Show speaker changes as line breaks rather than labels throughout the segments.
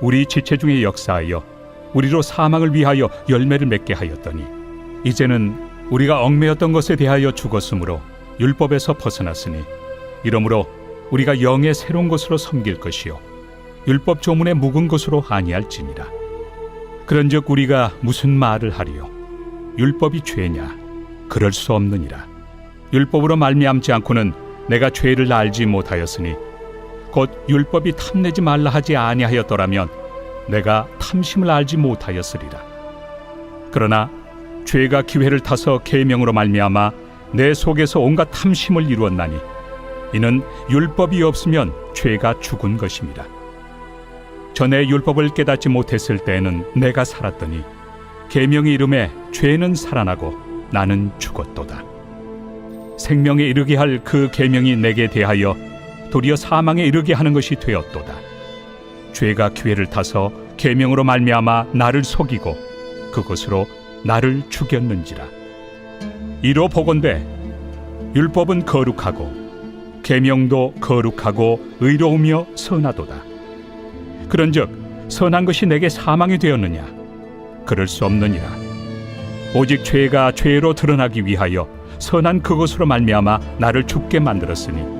우리 지체 중에 역사하여 우리로 사망을 위하여 열매를 맺게 하였더니 이제는 우리가 얽매였던 것에 대하여 죽었으므로 율법에서 벗어났으니 이러므로 우리가 영의 새로운 것으로 섬길 것이요 율법 조문에 묵은 것으로 아니할지니라. 그런즉 우리가 무슨 말을 하리요? 율법이 죄냐? 그럴 수 없느니라. 율법으로 말미암지 않고는 내가 죄를 알지 못하였으니 곧 율법이 탐내지 말라 하지 아니하였더라면 내가 탐심을 알지 못하였으리라 그러나 죄가 기회를 타서 계명으로 말미암아 내 속에서 온갖 탐심을 이루었나니 이는 율법이 없으면 죄가 죽은 것입니다. 전에 율법을 깨닫지 못했을 때에는 내가 살았더니 계명의 이름에 죄는 살아나고 나는 죽었도다. 생명에 이르게 할 그 계명이 내게 대하여 도리어 사망에 이르게 하는 것이 되었도다. 죄가 기회를 타서 계명으로 말미암아 나를 속이고 그것으로 나를 죽였는지라. 이로 보건대 율법은 거룩하고 계명도 거룩하고 의로우며 선하도다. 그런즉 선한 것이 내게 사망이 되었느냐? 그럴 수 없느니라. 오직 죄가 죄로 드러나기 위하여 선한 그것으로 말미암아 나를 죽게 만들었으니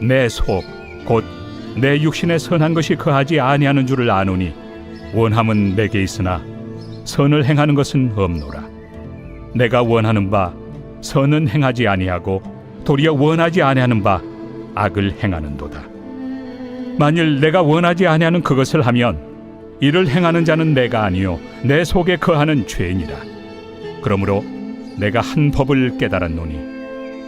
내 속 곧 내 육신에 선한 것이 거하지 아니하는 줄을 아노니 원함은 내게 있으나 선을 행하는 것은 없노라. 내가 원하는 바 선은 행하지 아니하고 도리어 원하지 아니하는 바 악을 행하는도다. 만일 내가 원하지 아니하는 그것을 하면 이를 행하는 자는 내가 아니요 내 속에 거하는 죄니라. 그러므로 내가 한 법을 깨달았노니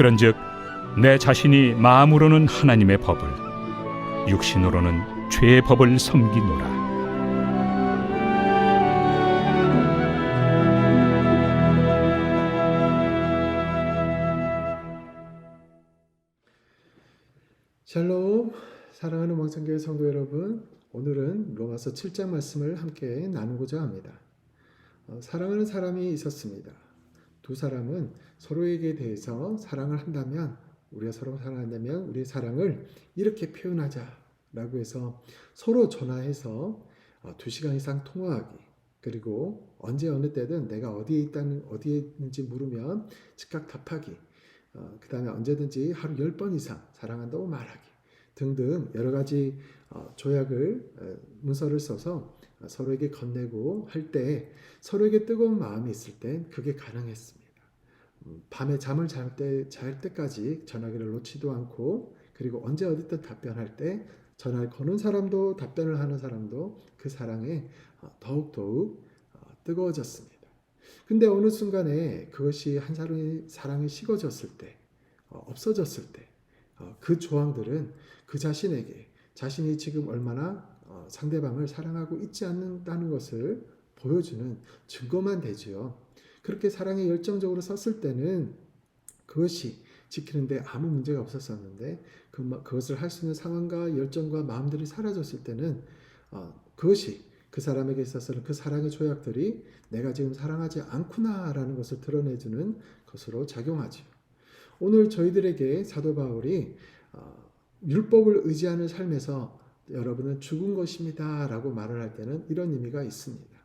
그런즉 내 자신이 마음으로는 하나님의 법을, 육신으로는 죄의 법을 섬기노라.
샬롬 사랑하는 왕성교회 성도 여러분 오늘은 로마서 7장 말씀을 함께 나누고자 합니다. 어, 사랑하는 사람이 있었습니다. 두 사람은 서로에게 대해서 사랑을 한다면 우리가 서로 사랑한다면 우리의 사랑을 이렇게 표현하자라고 해서 서로 전화해서 어, 두 시간 이상 통화하기. 그리고 언제 어느 때든 내가 어디에 있다는 어디에 있는지 물으면 즉각 답하기. 어, 그 다음에 언제든지 하루 10번 이상 사랑한다고 말하기 등등 여러 가지 어, 조약을 어, 문서를 써서 어, 서로에게 건네고 할 때 서로에게 뜨거운 마음이 있을 땐 그게 가능했습니다. 음, 밤에 잠을 잘 때 잘 때까지 전화기를 놓지도 않고 그리고 언제 어디든 답변할 때 전화를 거는 사람도 답변을 하는 사람도 그 사랑에 어, 더욱더욱 어, 뜨거워졌습니다. 근데 어느 순간에 그것이 한 사람의 사랑이 식어졌을 때, 어, 없어졌을 때, 어, 그 조항들은 그 자신에게 자신이 지금 얼마나 어, 상대방을 사랑하고 있지 않는다는 것을 보여주는 증거만 되지요. 그렇게 사랑에 열정적으로 섰을 때는 그것이 지키는데 아무 문제가 없었었는데 그, 마- 그것을 할 수 있는 상황과 열정과 마음들이 사라졌을 때는 어, 그것이 그 사람에게 있어서는 그 사랑의 조약들이 내가 지금 사랑하지 않구나라는 것을 드러내주는 것으로 작용하죠. 오늘 저희들에게 사도 바울이 어, 율법을 의지하는 삶에서 여러분은 죽은 것입니다 라고 말을 할 때는 이런 의미가 있습니다.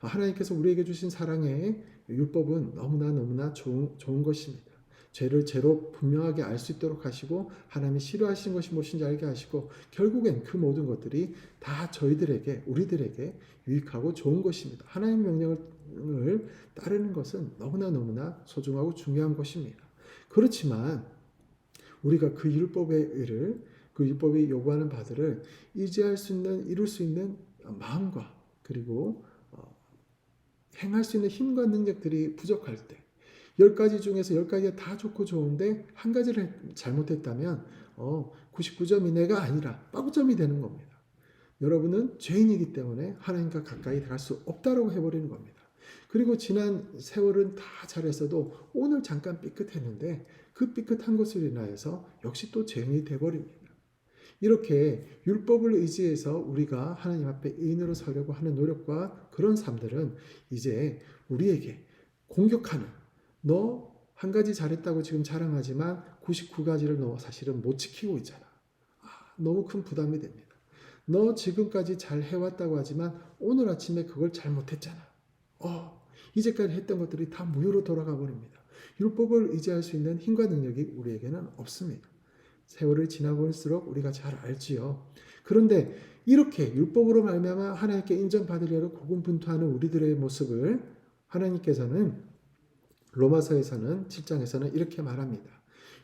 아, 하나님께서 우리에게 주신 사랑의 율법은 너무나 너무나 좋은, 좋은 것입니다. 죄를 죄로 분명하게 알 수 있도록 하시고 하나님이 싫어하시는 것이 무엇인지 알게 하시고 결국엔 그 모든 것들이 다 저희들에게 우리들에게 유익하고 좋은 것입니다. 하나님 명령을 따르는 것은 너무나 너무나 소중하고 중요한 것입니다. 그렇지만 우리가 그 율법의 의를 그 율법이 요구하는 바들을 의지할 수 있는 이룰 수 있는 마음과 그리고 어, 행할 수 있는 힘과 능력들이 부족할 때, 열 가지 중에서 열 가지가 다 좋고 좋은데 한 가지를 했- 잘못했다면 어, 99점 이내가 아니라 빵점이 되는 겁니다. 여러분은 죄인이기 때문에 하나님과 가까이 갈 수 없다라고 해버리는 겁니다. 그리고 지난 세월은 다 잘했어도 오늘 잠깐 삐끗했는데 그 삐끗한 것을 인하여서 역시 또 죄인이 돼버립니다. 이렇게 율법을 의지해서 우리가 하나님 앞에 의인으로 서려고 하는 노력과 그런 삶들은 이제 우리에게 공격하는 너 한 가지 잘했다고 지금 자랑하지만 99가지를 너 사실은 못 지키고 있잖아. 아, 너무 큰 부담이 됩니다. 너 지금까지 잘 해왔다고 하지만 오늘 아침에 그걸 잘못했잖아. 어, 이제까지 했던 것들이 다 무효로 돌아가 버립니다. 율법을 의지할 수 있는 힘과 능력이 우리에게는 없습니다. 세월을 지나볼수록 우리가 잘 알지요. 그런데 이렇게 율법으로 말미암아 하나님께 인정받으려고 고군분투하는 우리들의 모습을 하나님께서는 로마서에서는 7장에서는 이렇게 말합니다.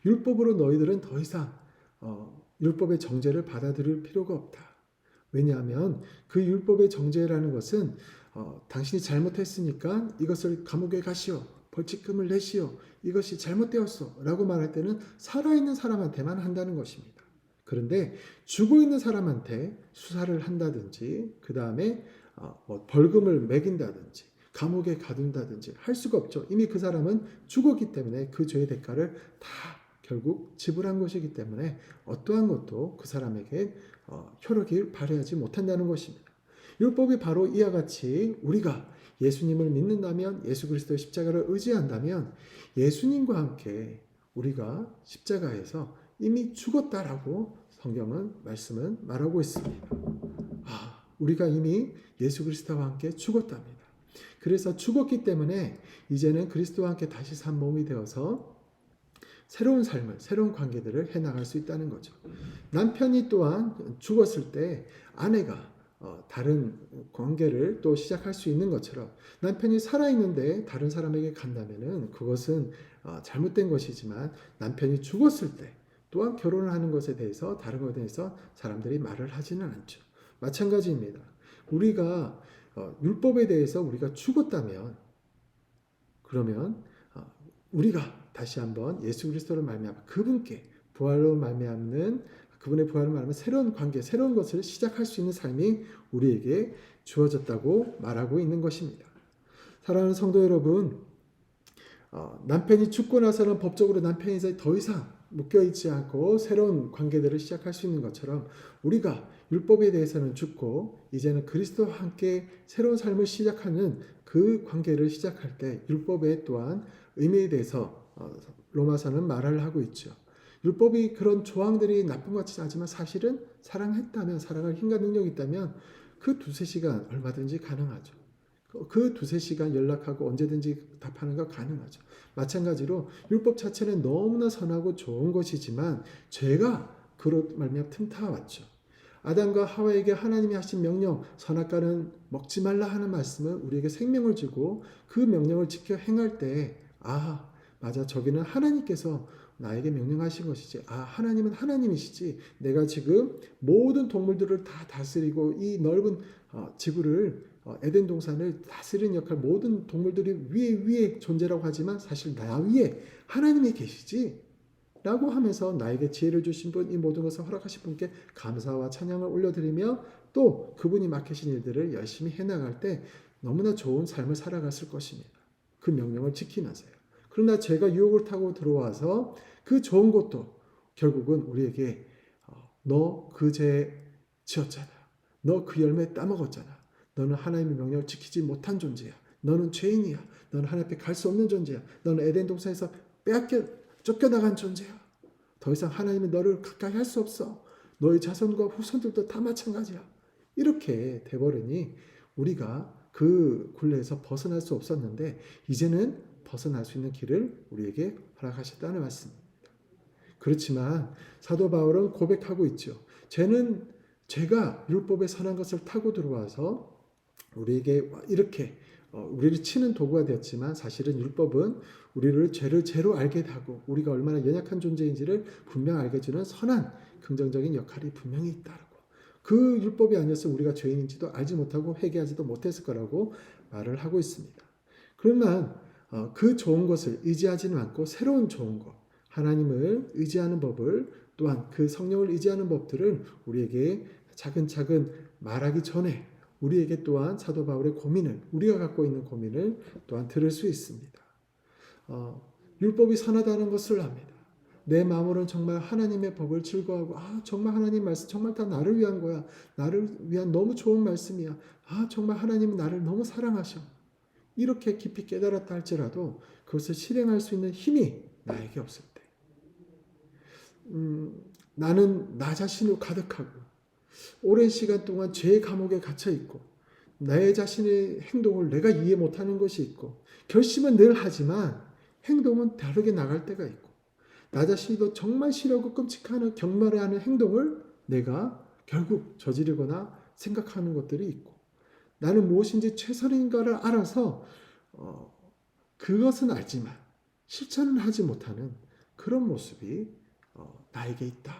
율법으로 너희들은 더 이상 어, 율법의 정죄를 받아들일 필요가 없다. 왜냐하면 그 율법의 정죄라는 것은 어, 당신이 잘못했으니까 이것을 감옥에 가시오. 벌칙금을 내시오. 이것이 잘못되었어. 라고 말할 때는 살아있는 사람한테만 한다는 것입니다. 그런데 죽어 있는 사람한테 수사를 한다든지, 그 다음에 어, 뭐 벌금을 매긴다든지, 감옥에 가둔다든지 할 수가 없죠. 이미 그 사람은 죽었기 때문에 그 죄의 대가를 다 결국 지불한 것이기 때문에 어떠한 것도 그 사람에게 어, 효력이 발휘하지 못한다는 것입니다. 율법이 바로 이와 같이 우리가 예수님을 믿는다면 예수 그리스도의 십자가를 의지한다면 예수님과 함께 우리가 십자가에서 이미 죽었다라고 성경은 말씀은 말하고 있습니다. 아, 우리가 이미 예수 그리스도와 함께 죽었답니다. 그래서 죽었기 때문에 이제는 그리스도와 함께 다시 산 몸이 되어서 새로운 삶을, 새로운 관계들을 해나갈 수 있다는 거죠. 남편이 또한 죽었을 때 아내가 어, 다른 관계를 또 시작할 수 있는 것처럼 남편이 살아있는데 다른 사람에게 간다면은 그것은 어, 잘못된 것이지만 남편이 죽었을 때 또한 결혼을 하는 것에 대해서 다른 것에 대해서 사람들이 말을 하지는 않죠. 마찬가지입니다. 우리가 어, 율법에 대해서 우리가 죽었다면 그러면 어, 우리가 다시 한번 예수 그리스도를 말미암아 그분께 부활로 말미암는 그분의 부활을 말하면 새로운 관계, 새로운 것을 시작할 수 있는 삶이 우리에게 주어졌다고 말하고 있는 것입니다. 사랑하는 성도 여러분, 어, 남편이 죽고 나서는 법적으로 남편이 더 이상 묶여 있지 않고 새로운 관계들을 시작할 수 있는 것처럼 우리가 율법에 대해서는 죽고 이제는 그리스도와 함께 새로운 삶을 시작하는 그 관계를 시작할 때 율법에 또한 의미에 대해서 어, 로마서는 말을 하고 있죠. 율법이 그런 조항들이 나쁜 것 같지 않지만 사실은 사랑했다면 사랑할 힘과 능력이 있다면 그 두세 시간 얼마든지 가능하죠. 그 두세 시간 연락하고 언제든지 답하는 거 가능하죠. 마찬가지로 율법 자체는 너무나 선하고 좋은 것이지만 죄가 그로 말미암아 틈타왔죠. 아담과 하와에게 하나님이 하신 명령 선악과는 먹지 말라 하는 말씀은 우리에게 생명을 주고 그 명령을 지켜 행할 때 아, 맞아. 저기는 하나님께서 나에게 명령하신 것이지. 아, 하나님은 하나님이시지. 내가 지금 모든 동물들을 다 다스리고 이 넓은 어, 지구를 어, 에덴 동산을 다스리는 역할 모든 동물들이 위에 위에 존재라고 하지만 사실 나 위에 하나님이 계시지. 라고 하면서 나에게 지혜를 주신 분, 이 모든 것을 허락하신 분께 감사와 찬양을 올려드리며 또 그분이 맡기신 일들을 열심히 해나갈 때 너무나 좋은 삶을 살아갔을 것입니다. 그 명령을 지키면서요. 그러나 제가 유혹을 타고 들어와서 그 좋은 것도 결국은 우리에게 어, 너그 죄 지었잖아. 너 그 열매 따먹었잖아. 너는 하나님의 명령을 지키지 못한 존재야. 너는 죄인이야. 너는 하나님 앞에 갈 수 없는 존재야. 너는 에덴 동산에서 빼앗겨 쫓겨나간 존재야. 더 이상 하나님은 너를 가까이 할 수 없어. 너의 자손과 후손들도 다 마찬가지야. 이렇게 돼버리니 우리가 그 굴레에서 벗어날 수 없었는데 이제는 벗어날 수 있는 길을 우리에게 허락하셨다는 말씀입니다. 그렇지만 사도 바울은 고백하고 있죠. 죄는 죄가 율법의 선한 것을 타고 들어와서 우리에게 이렇게 어, 우리를 치는 도구가 되었지만 사실은 율법은 우리를 죄를 죄로 알게 하고 우리가 얼마나 연약한 존재인지를 분명 알게 해주는 선한 긍정적인 역할이 분명히 있다고. 그 율법이 아니었으면 우리가 죄인인지도 알지 못하고 회개하지도 못했을 거라고 말을 하고 있습니다. 그러나 어, 그 좋은 것을 의지하지는 않고 새로운 좋은 것, 하나님을 의지하는 법을 또한 그 성령을 의지하는 법들을 우리에게 차근차근 말하기 전에 우리에게 또한 사도 바울의 고민을 우리가 갖고 있는 고민을 또한 들을 수 있습니다. 어, 율법이 선하다는 것을 압니다. 내 마음으로는 정말 하나님의 법을 즐거워하고 아 정말 하나님 말씀 정말 다 나를 위한 거야. 나를 위한 너무 좋은 말씀이야. 아 정말 하나님은 나를 너무 사랑하셔. 이렇게 깊이 깨달았다 할지라도 그것을 실행할 수 있는 힘이 나에게 없을 때. 음, 나는 나 자신으로 가득하고 오랜 시간 동안 죄의 감옥에 갇혀 있고 나의 자신의 행동을 내가 이해 못하는 것이 있고 결심은 늘 하지만 행동은 다르게 나갈 때가 있고 나 자신도 정말 싫어하고 끔찍하는 경멸해하는 행동을 내가 결국 저지르거나 생각하는 것들이 있고 나는 무엇인지 최선인가를 알아서 어, 그것은 알지만 실천은 하지 못하는 그런 모습이 어, 나에게 있다.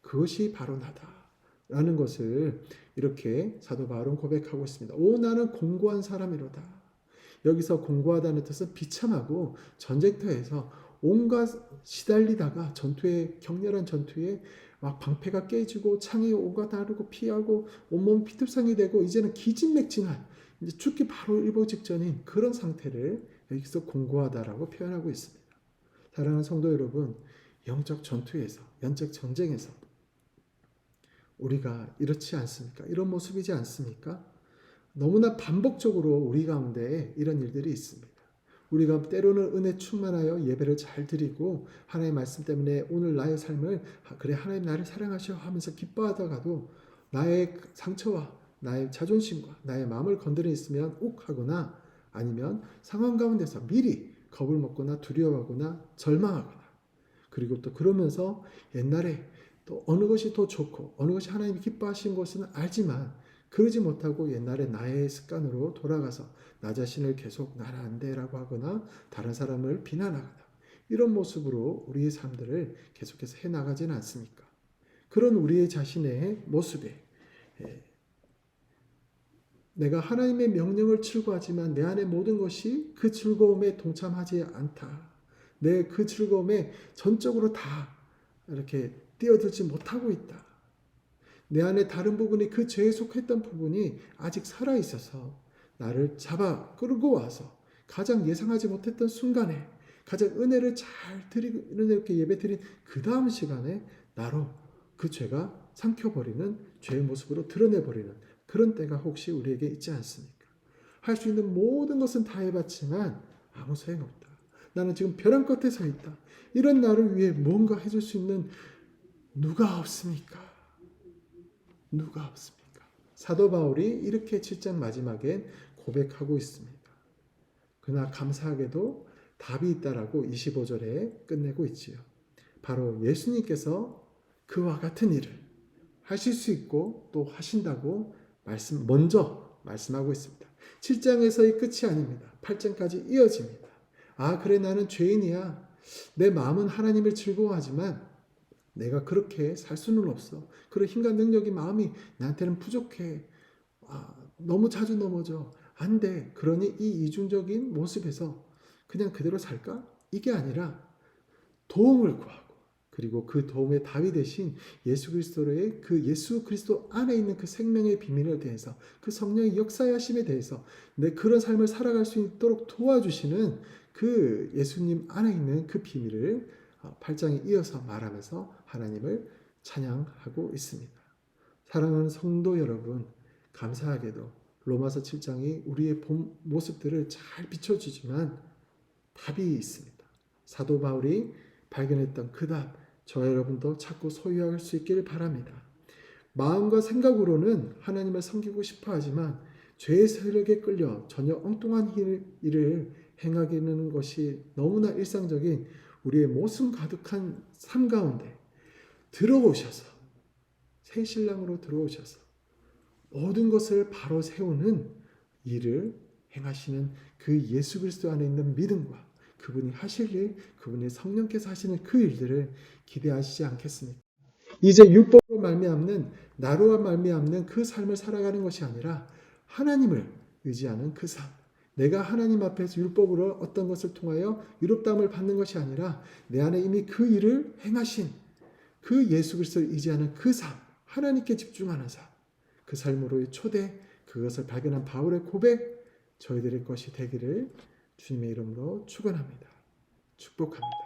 그것이 바로 나다. 라는 것을 이렇게 사도 바울은 고백하고 있습니다. 오 나는 공고한 사람이로다. 여기서 공고하다는 뜻은 비참하고 전쟁터에서 온갖 시달리다가 전투에 격렬한 전투에 막 방패가 깨지고 창이 오가 다르고 피하고 온몸 피투성이 되고 이제는 기진맥진한 이제 죽기 바로 일보 직전인 그런 상태를 여기서 공고하다라고 표현하고 있습니다. 사랑하는 성도 여러분, 영적 전투에서 영적 전쟁에서 우리가 이렇지 않습니까? 이런 모습이지 않습니까? 너무나 반복적으로 우리 가운데 이런 일들이 있습니다. 우리가 때로는 은혜 충만하여 예배를 잘 드리고 하나님의 말씀 때문에 오늘 나의 삶을 아, 그래 하나님 나를 사랑하셔 하면서 기뻐하다가도 나의 상처와 나의 자존심과 나의 마음을 건드려 있으면 욱하거나 아니면 상황 가운데서 미리 겁을 먹거나 두려워하거나 절망하거나. 그리고 또 그러면서 옛날에 또 어느 것이 더 좋고 어느 것이 하나님이 기뻐하신 것은 알지만 그러지 못하고 옛날에 나의 습관으로 돌아가서 나 자신을 계속 나라 안 돼라고 하거나 다른 사람을 비난하거나 이런 모습으로 우리의 삶들을 계속해서 해 나가지는 않습니까? 그런 우리의 자신의 모습에 예, 내가 하나님의 명령을 출구하지만 내 안의 모든 것이 그 즐거움에 동참하지 않다. 내 그 즐거움에 전적으로 다 이렇게 뛰어들지 못하고 있다. 내 안에 다른 부분이 그 죄에 속했던 부분이 아직 살아 있어서 나를 잡아 끌고 와서 가장 예상하지 못했던 순간에 가장 은혜를 잘 드리고 이렇게 예배 드린 그 다음 시간에 나로 그 죄가 삼켜버리는 죄의 모습으로 드러내버리는 그런 때가 혹시 우리에게 있지 않습니까? 할 수 있는 모든 것은 다 해봤지만 아무 소용없다. 나는 지금 벼랑 끝에 서 있다. 이런 나를 위해 뭔가 해줄 수 있는 누가 없습니까? 누가 없습니까? 사도 바울이 이렇게 7장 마지막에 고백하고 있습니다. 그러나 감사하게도 답이 있다라고 25절에 끝내고 있지요. 바로 예수님께서 그와 같은 일을 하실 수 있고 또 하신다고 말씀 먼저 말씀하고 있습니다. 7장에서의 끝이 아닙니다. 8장까지 이어집니다. 아, 그래 나는 죄인이야. 내 마음은 하나님을 즐거워하지만 내가 그렇게 살 수는 없어. 그런 힘과 능력이 마음이 나한테는 부족해. 아, 너무 자주 넘어져. 안 돼. 그러니 이 이중적인 모습에서 그냥 그대로 살까? 이게 아니라 도움을 구하고 그리고 그 도움의 답이 되신 예수 그리스도의 그 예수 그리스도 안에 있는 그 생명의 비밀에 대해서 그 성령의 역사하심에 대해서 내 그런 삶을 살아갈 수 있도록 도와주시는 그 예수님 안에 있는 그 비밀을 8장에 이어서 말하면서 하나님을 찬양하고 있습니다. 사랑하는 성도 여러분, 감사하게도 로마서 7장이 우리의 본 모습들을 잘 비춰주지만 답이 있습니다. 사도 바울이 발견했던 그 답, 저 여러분도 찾고 소유할 수 있기를 바랍니다. 마음과 생각으로는 하나님을 섬기고 싶어 하지만 죄의 세력에 끌려 전혀 엉뚱한 일- 일을 행하게 되는 것이 너무나 일상적인 우리의 모순 가득한 삶 가운데 들어오셔서 새 신랑으로 들어오셔서 모든 것을 바로 세우는 일을 행하시는 그 예수 그리스도 안에 있는 믿음과 그분이 하실 일, 그분의 성령께서 하시는 그 일들을 기대하시지 않겠습니까? 이제 율법으로 말미암는 나로와 말미암는 그 삶을 살아가는 것이 아니라 하나님을 의지하는 그 삶. 내가 하나님 앞에서 율법으로 어떤 것을 통하여 유롭담을 받는 것이 아니라 내 안에 이미 그 일을 행하신 그 예수 그리스도를 의지하는 그 삶, 하나님께 집중하는 삶, 그 삶으로의 초대, 그것을 발견한 바울의 고백, 저희들의 것이 되기를 주님의 이름으로 축원합니다. 축복합니다.